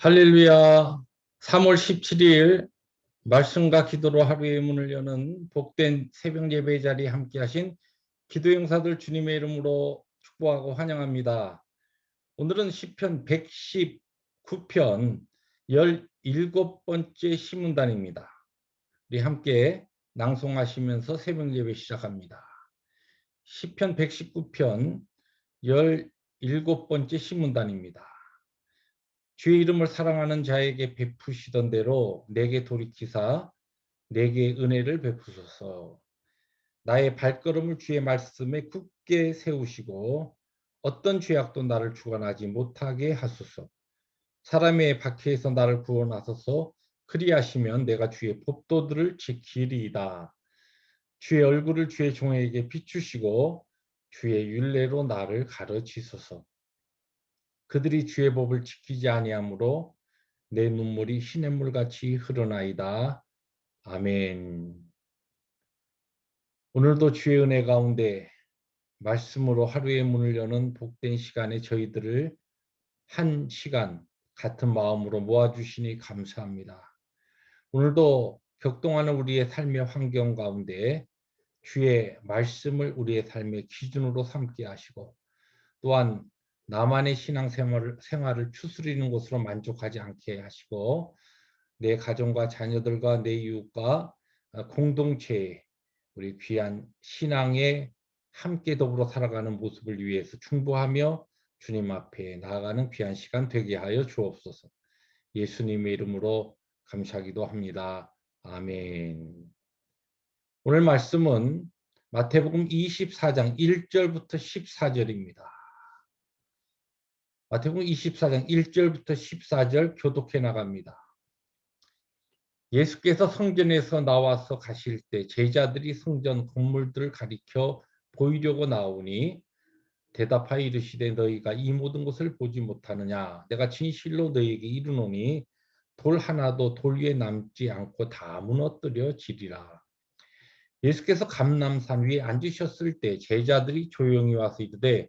할렐루야. 3월 17일 말씀과 기도로 하루의 문을 여는 복된 새벽 예배 자리에 함께 하신 기도 용사들 주님의 이름으로 축복하고 환영합니다. 오늘은 시편 119편 17번째 시문단입니다. 우리 함께 낭송하시면서 새벽 예배 시작합니다. 시편 119편 17번째 시문단입니다. 주의 이름을 사랑하는 자에게 베푸시던 대로 내게 돌이키사 내게 은혜를 베푸소서. 나의 발걸음을 주의 말씀에 굳게 세우시고 어떤 죄악도 나를 주관하지 못하게 하소서. 사람의 박해에서 나를 구원하소서. 그리하시면 내가 주의 법도들을 지키리이다. 주의 얼굴을 주의 종에게 비추시고 주의 윤례로 나를 가르치소서. 그들이 주의 법을 지키지 아니하므로 내 눈물이 시냇물 같이 흐르나이다. 아멘. 오늘도 주의 은혜 가운데 말씀으로 하루의 문을 여는 복된 시간에 저희들을 한 시간 같은 마음으로 모아주시니 감사합니다. 오늘도 격동하는 우리의 삶의 환경 가운데 주의 말씀을 우리의 삶의 기준으로 삼게 하시고 또한 나만의 신앙 생활을 생활을 추스리는 것으로 만족하지 않게 하시고 내 가정과 자녀들과 내 이웃과 공동체에 우리 귀한 신앙에 함께 더불어 살아가는 모습을 위해서 충보하며 주님 앞에 나아가는 귀한 시간 되게 하여 주옵소서. 예수님의 이름으로 감사하기도 합니다. 아멘. 오늘 말씀은 마태복음 24장 1절부터 14절입니다. 마태복음 24장 1절부터 14절 교독해 나갑니다. 예수께서 성전에서 나와서 가실 때 제자들이 성전 건물들을 가리켜 보이려고 나오니 대답하여 이르시되 너희가 이 모든 것을 보지 못하느냐 내가 진실로 너희에게 이르노니 돌 하나도 돌 위에 남지 않고 다 무너뜨려지리라. 예수께서 감남산 위에 앉으셨을 때 제자들이 조용히 와서 이르되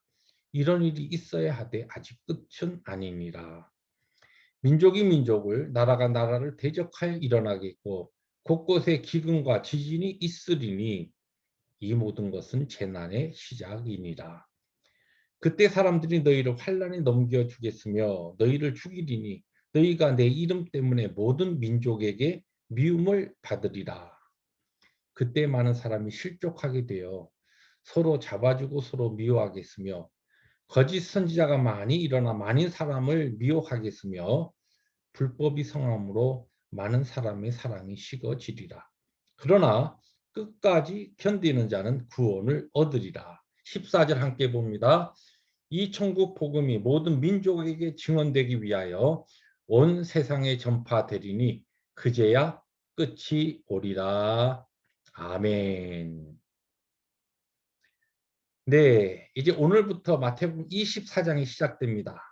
이런 일이 있어야 하되 아직 끝은 아니니라. 민족이 민족을 나라가 나라를 대적하여 일어나겠고 곳곳에 기근과 지진이 있으리니 이 모든 것은 재난의 시작이니라. 그때 사람들이 너희를 환란에 넘겨주겠으며 너희를 죽이리니 너희가 내 이름 때문에 모든 민족에게 미움을 받으리라. 그때 많은 사람이 실족하게 되어 서로 잡아주고 서로 미워하겠으며 거짓 선지자가 많이 일어나 많은 사람을 미혹하겠으며 불법이 성함으로 많은 사람의 사랑이 식어지리라. 그러나 끝까지 견디는 자는 구원을 얻으리라. 14절 함께 봅니다. 이 천국 복음이 모든 민족에게 증언되기 위하여 온 세상에 전파되리니 그제야 끝이 오리라. 아멘. 네, 이제 오늘부터 마태복음 24장이 시작됩니다.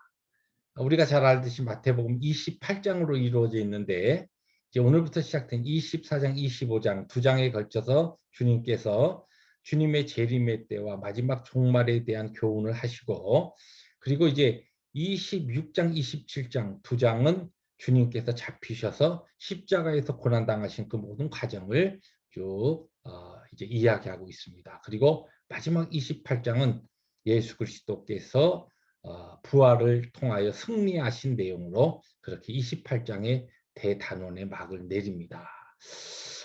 우리가 잘 알듯이 마태복음 28장으로 이루어져 있는데 이제 오늘부터 시작된 24장, 25장 두 장에 걸쳐서 주님께서 주님의 재림의 때와 마지막 종말에 대한 교훈을 하시고 그리고 이제 26장, 27장 두 장은 주님께서 잡히셔서 십자가에서 고난 당하신 그 모든 과정을 쭉 어, 이제 이야기하고 있습니다. 그리고 마지막 28장은 예수 그리스도께서 어, 부활을 통하여 승리하신 내용으로 그렇게 28장의 대단원의 막을 내립니다.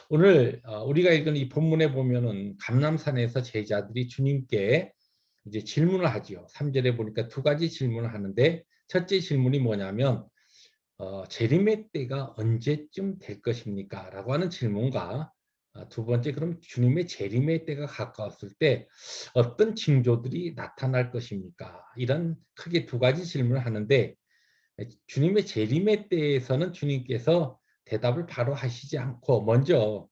오늘 어, 우리가 읽은 이 본문에 보면은 감남산에서 제자들이 주님께 이제 질문을 하지요. 3절에 보니까 두 가지 질문을 하는데 첫째 질문이 뭐냐면 어, 재림의 때가 언제쯤 될 것입니까? 라고 하는 질문과 아, 두 번째 그럼 주님의 재림의 때가 가까웠을 때 어떤 징조들이 나타날 것입니까? 이런 크게 두 가지 질문을 하는데 주님의 재림의 때에서는 주님께서 대답을 바로 하시지 않고 먼저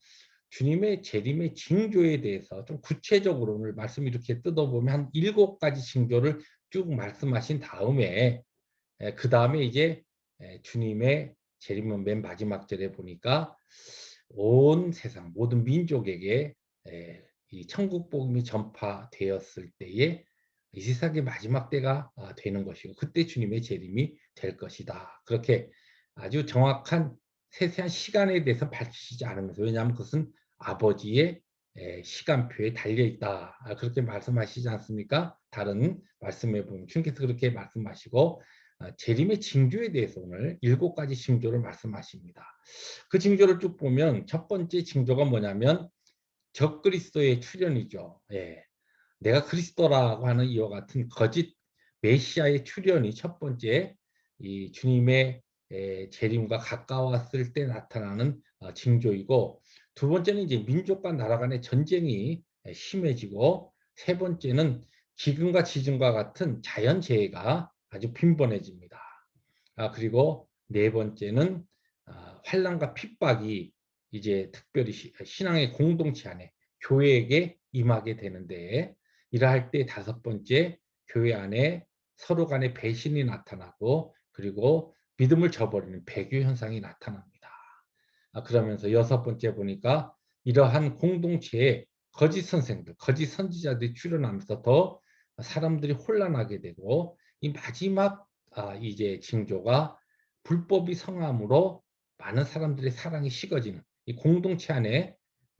주님의 재림의 징조에 대해서 좀 구체적으로 오늘 말씀 이렇게 뜯어보면 한 일곱 가지 징조를 쭉 말씀하신 다음에 그 다음에 이제 에, 주님의 재림은 맨 마지막 절에 보니까 온 세상 모든 민족에게 에, 이 천국 복음이 전파되었을 때에 이 세상의 마지막 때가 아, 되는 것이고 그때 주님의 재림이 될 것이다. 그렇게 아주 정확한 세세한 시간에 대해서 밝히시지 않으면서 왜냐하면 그것은 아버지의 시간표에 달려 있다. 아, 그렇게 말씀하시지 않습니까? 다른 말씀에 보면 주님께서 그렇게 말씀하시고 아, 재림의 징조에 대해서 오늘 일곱 가지 징조를 말씀하십니다. 그 징조를 쭉 보면 첫 번째 징조가 뭐냐면 적그리스도의 출현이죠. 예. 내가 그리스도라고 하는 이와 같은 거짓 메시아의 출현이 첫 번째 이 주님의 재림과 가까웠을 때 나타나는 어, 징조이고 두 번째는 이제 민족과 나라 간의 전쟁이 심해지고 세 번째는 기근과 지진과 같은 자연재해가 아주 빈번해집니다. 아, 그리고 네 번째는 아, 환란과 핍박이 이제 특별히 신앙의 공동체 안에 교회에게 임하게 되는데 이러할 때 다섯 번째 교회 안에 서로 간의 배신이 나타나고 그리고 믿음을 저버리는 배교 현상이 나타납니다. 아, 그러면서 여섯 번째 보니까 이러한 공동체에 거짓 선생들, 거짓 선지자들이 출현하면서 더 사람들이 혼란하게 되고 이 마지막 아, 이제 징조가 불법이 성함으로 많은 사람들의 사랑이 식어지는 이 공동체 안에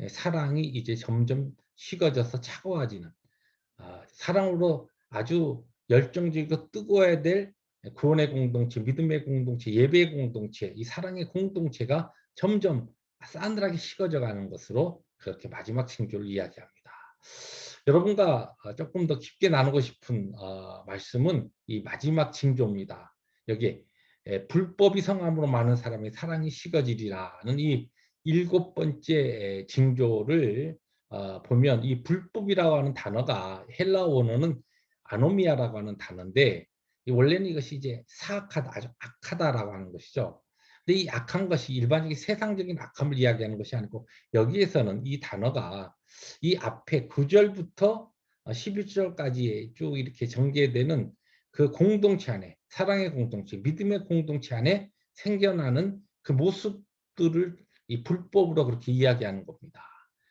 사랑이 이제 점점 식어져서 차가워지는 아, 사랑으로 아주 열정적이고 뜨거워야 될 구원의 공동체, 믿음의 공동체, 예배의 공동체, 이 사랑의 공동체가 점점 싸늘하게 식어져 가는 것으로 그렇게 마지막 징조를 이야기합니다. 여러분과 조금 더 깊게 나누고 싶은 어, 말씀은 이 마지막 징조입니다. 여기 불법이 성함으로 많은 사람의 사랑이 식어지리라는 이 일곱 번째 징조를 어, 보면 이 불법이라고 하는 단어가 헬라 원어는 아노미아라고 하는 단어인데 원래는 이것이 이제 사악하다, 아주 악하다라고 하는 것이죠. 근데 이 악한 것이 일반적인 세상적인 악함을 이야기하는 것이 아니고 여기에서는 이 단어가 이 앞에 9절부터 11절까지 쭉 이렇게 전개되는 그 공동체 안에 사랑의 공동체, 믿음의 공동체 안에 생겨나는 그 모습들을 이 불법으로 그렇게 이야기하는 겁니다.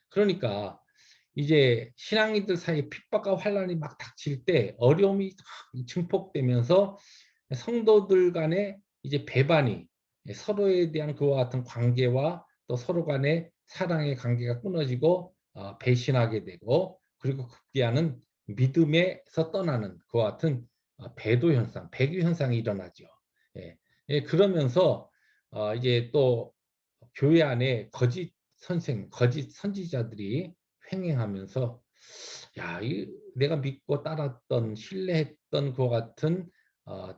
그러니까 이제 신앙인들 사이에 핍박과 환란이 막 닥칠 때 어려움이 증폭되면서 성도들 간의 이제 배반이 서로에 대한 그와 같은 관계와 또 서로 간의 사랑의 관계가 끊어지고 어, 배신하게 되고 그리고 급기야는 믿음에서 떠나는 그와 같은 어, 배도 현상, 배교 현상이 일어나죠. 예. 예, 그러면서 어, 이제 또 교회 안에 거짓 선생, 거짓 선지자들이 횡행하면서 야, 이 내가 믿고 따랐던 신뢰했던 그와 같은 어,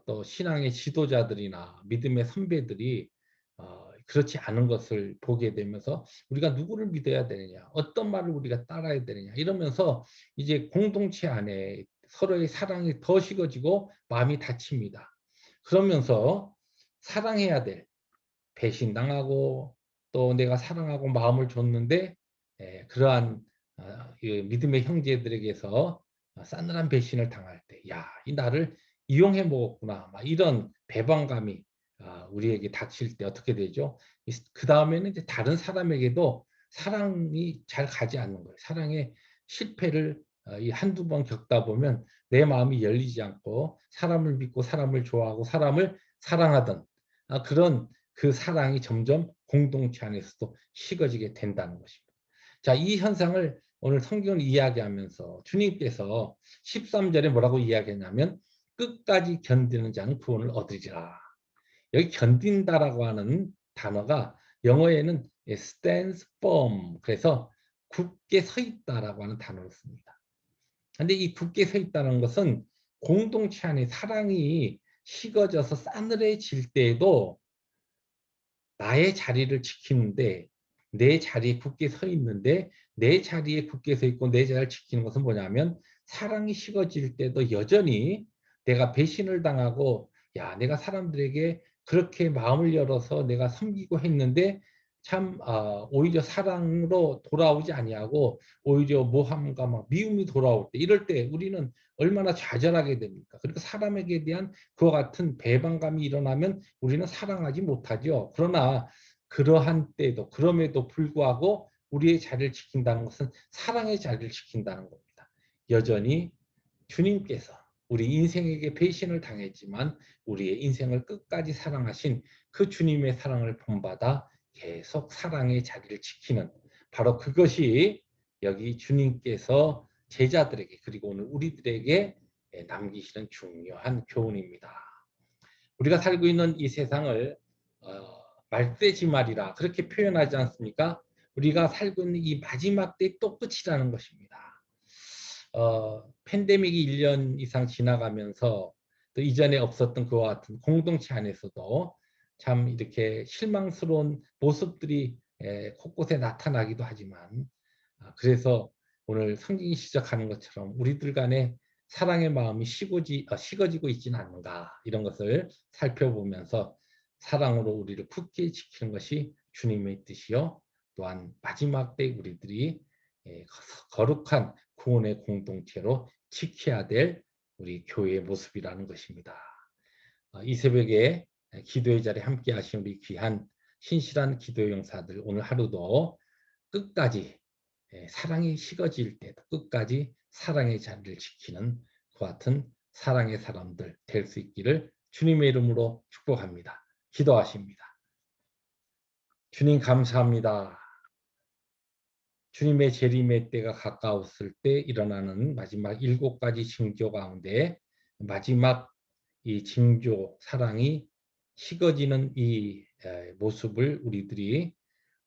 또 신앙의 지도자들이나 믿음의 선배들이 어, 그렇지 않은 것을 보게 되면서 우리가 누구를 믿어야 되느냐, 어떤 말을 우리가 따라야 되느냐 이러면서 이제 공동체 안에 서로의 사랑이 더 식어지고 마음이 다칩니다. 그러면서 사랑해야 될 배신당하고 또 내가 사랑하고 마음을 줬는데 예, 그러한 어, 믿음의 형제들에게서 싸늘한 배신을 당할 때, 야, 이 나를 이용해 먹었구나. 막 이런 배반감이 어, 우리에게 닥칠 때 어떻게 되죠? 그 다음에는 이제 다른 사람에게도 사랑이 잘 가지 않는 거예요. 사랑의 실패를 어, 이 한두 번 겪다 보면 내 마음이 열리지 않고 사람을 믿고 사람을 좋아하고 사람을 사랑하던 그런 그 사랑이 점점 공동체 안에서도 식어지게 된다는 것입니다. 자, 이 현상을 오늘 성경을 이야기하면서 주님께서 13절에 뭐라고 이야기했냐면 끝까지 견디는 자는 구원을 얻으리라. 여기 견딘다라고 하는 단어가 영어에는 stands firm 그래서 굳게 서 있다라고 하는 단어를 씁니다. 근데 이 굳게 서 있다는 것은 공동체 안에 사랑이 식어져서 싸늘해질 때에도 나의 자리를 지키는데 내 자리에 굳게 서 있는데 내 자리에 굳게 서 있고 내 자리를 지키는 것은 뭐냐면 사랑이 식어질 때도 여전히 내가 배신을 당하고 야 내가 사람들에게 그렇게 마음을 열어서 내가 섬기고 했는데 참 아, 오히려 사랑으로 돌아오지 아니하고 오히려 모함과 막 미움이 돌아올 때 이럴 때 우리는 얼마나 좌절하게 됩니까? 그러니까 사람에게 대한 그와 같은 배반감이 일어나면 우리는 사랑하지 못하죠. 그러나 그러한 때도 그럼에도 불구하고 우리의 자리를 지킨다는 것은 사랑의 자리를 지킨다는 겁니다. 여전히 주님께서 우리 인생에게 배신을 당했지만 우리의 인생을 끝까지 사랑하신 그 주님의 사랑을 본받아 계속 사랑의 자리를 지키는 바로 그것이 여기 주님께서 제자들에게 그리고 오늘 우리들에게 남기시는 중요한 교훈입니다. 우리가 살고 있는 이 세상을 어, 말세지 말이라 그렇게 표현하지 않습니까? 우리가 살고 있는 이 마지막 때 또 끝이라는 것입니다. 어, 팬데믹이 1년 이상 지나가면서 또 이전에 없었던 그와 같은 공동체 안에서도 참 이렇게 실망스러운 모습들이 에, 곳곳에 나타나기도 하지만 아, 그래서 오늘 성경이 시작하는 것처럼 우리들 간에 사랑의 마음이 식어지, 어, 식어지고 있지는 않는가 이런 것을 살펴보면서 사랑으로 우리를 굳게 지키는 것이 주님의 뜻이요 또한 마지막 때 우리들이 예, 거룩한 구원의 공동체로 지켜야 될 우리 교회의 모습이라는 것입니다. 어, 이 새벽에 기도의 자리에 함께 하신 우리 귀한 신실한 기도 용사들 오늘 하루도 끝까지 예, 사랑이 식어질 때도 끝까지 사랑의 자리를 지키는 그 같은 사랑의 사람들 될 수 있기를 주님의 이름으로 축복합니다. 기도하십니다. 주님 감사합니다. 주님의 재림의 때가 가까웠을 때 일어나는 마지막 일곱 가지 징조 가운데 마지막 이 징조 사랑이 식어지는 이 모습을 우리들이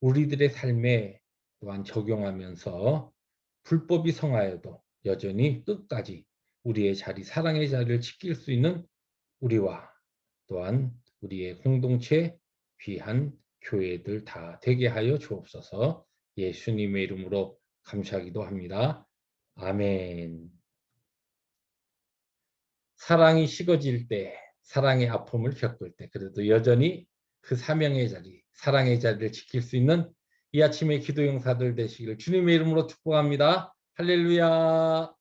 우리들의 삶에 또한 적용하면서 불법이 성하여도 여전히 끝까지 우리의 자리, 사랑의 자리를 지킬 수 있는 우리와 또한 우리의 공동체 귀한 교회들 다 되게 하여 주옵소서 예수님의 이름으로 감사하기도 합니다. 아멘. 사랑이 식어질 때, 사랑의 아픔을 겪을 때, 그래도 여전히 그 사명의 자리, 사랑의 자리를 지킬 수 있는 이 아침의 기도 용사들 되시기를 주님의 이름으로 축복합니다. 할렐루야.